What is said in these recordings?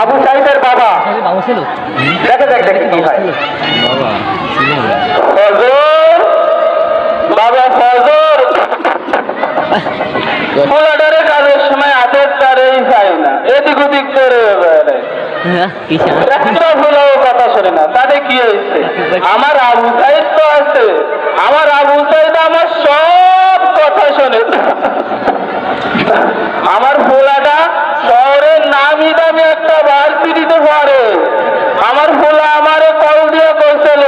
আবু সাইদের বাবা। দেখে দেখ দেখে কি হয়। বাবা ফজর পোলাডারে কাজের সময় হাতের তারেই পাই না। এদিক ওদিক করে কথা শোনে না। তাতে কি হয়েছে? আমার আবু সাইদ তো আছে। আমার আবু সাইদ আমার সব কথা শোনে আমার ভোলাটা শহরের নামি দামি একটা ভার্সিটিতে পড়ে আমার ভোলা আমারে কল দিয়ে কইছিল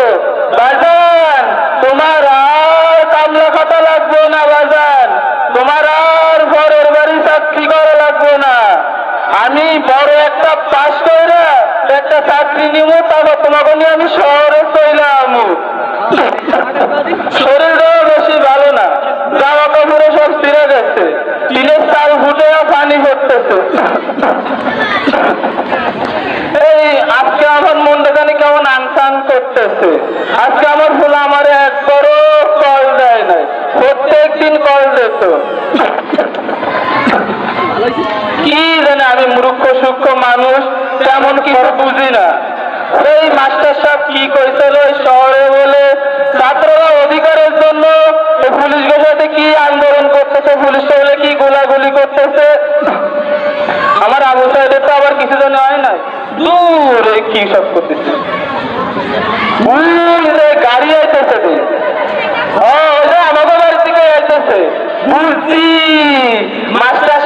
বাজান তোমার আর কামলা খাতা লাগবে না বাজান তোমার আর ঘরের বাড়ি চাকরি করা লাগবে না। আমি বড় একটা পাস করে একটা চাকরি নিব, তারপর তোমাকে নিয়ে আমি শহরে চইলাম। শরীরটাও বেশি ভালো না। জামা কাপড়ে সব ছিঁড়ে গেছে। টিনের চাল ফুটে পানি পড়তেছে। এই, আজকে আমার মনটা জানি কেমন আনসান করতেছে। আজকে আমার ফুল আমার একবারও কল দেয় নাই। প্রত্যেক দিন কল দিত কি জানে আমি মূর্খ সূক্ষ্ম মানুষ তেমন কিছু বুঝি না। এই মাস্টার সাহেব কি কইছিল শহরে বলে ছাত্ররা অধিকারের জন্য এই পুলিশের সাথে কি আন্দোলন করতেছে পুলিশ বলে কি গোলাগুলি করতেছে? আমার আবু সাহেবের তো আবার কিছু জন হয় নাই। দূরে কি সব করতেছে? গাড়ি আইতেছে রে। ও, ওই যে আমাদের বাড়ি থেকে আইতেছে। বুঝছি। মাস্টার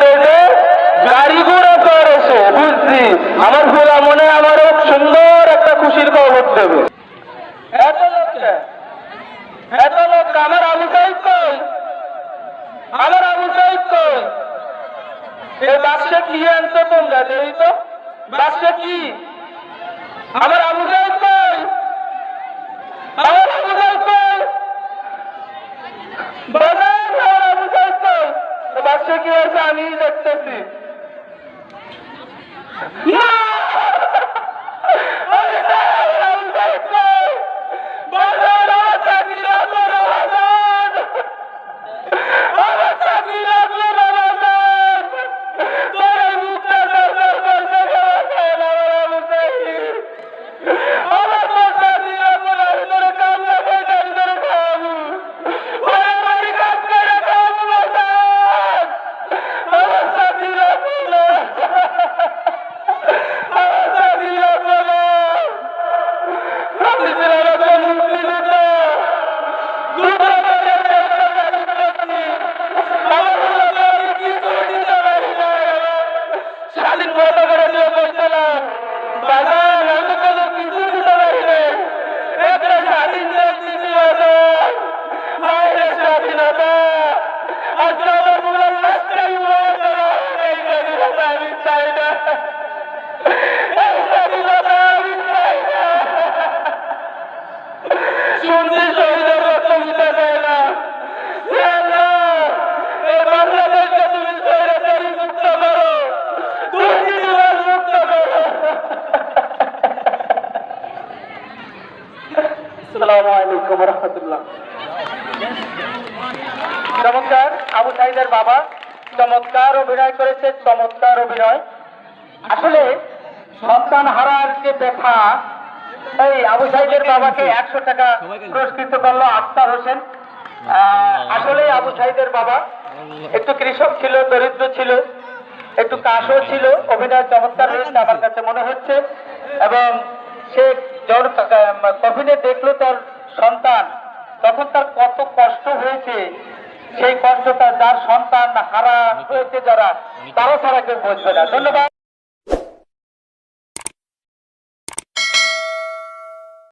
পড়াশোনা করে যে গাড়ি ঘোড়া করে সে বুঝছি? আমার ভোলা মনে আমারও সুন্দর একটা খুশির খবর দেবে। এত লোকটা এত লোক আমার আবু সাহেব কই? আমার আবু সাহেব কই? এই বাক্সে কি আনছো তোমরা দেই তো। বাক্সে কি? আমার আবু সাহেব কই? আমার আবু সাহেব কই? বাজার আমার আবু সাহেব কই বাক্সে কি আছে আমি দেখতেছি না! আলাইকুম রহমতুল্লাহ। চমৎকার, আবু সাইদের বাবা চমৎকার অভিনয় করেছে, চমৎকার অভিনয়। আসলে সন্তান হারার যে ব্যথা, এই আবু সাইদের বাবাকে একশো টাকা পুরস্কৃত করল আক্তার হোসেন। আসলে আবু সাইদের বাবা একটু কৃষক ছিল, দরিদ্র ছিল, একটু কাশও ছিল, অভিনয় চমৎকার হয়েছে আমার কাছে মনে হচ্ছে। এবং সে যখন কফিনে দেখল তার সন্তান, তখন তার কত কষ্ট হয়েছে। সেই কষ্টটা যার সন্তান হারা হয়েছে যারা তারা ছাড়া কেউ বুঝবে না। ধন্যবাদ।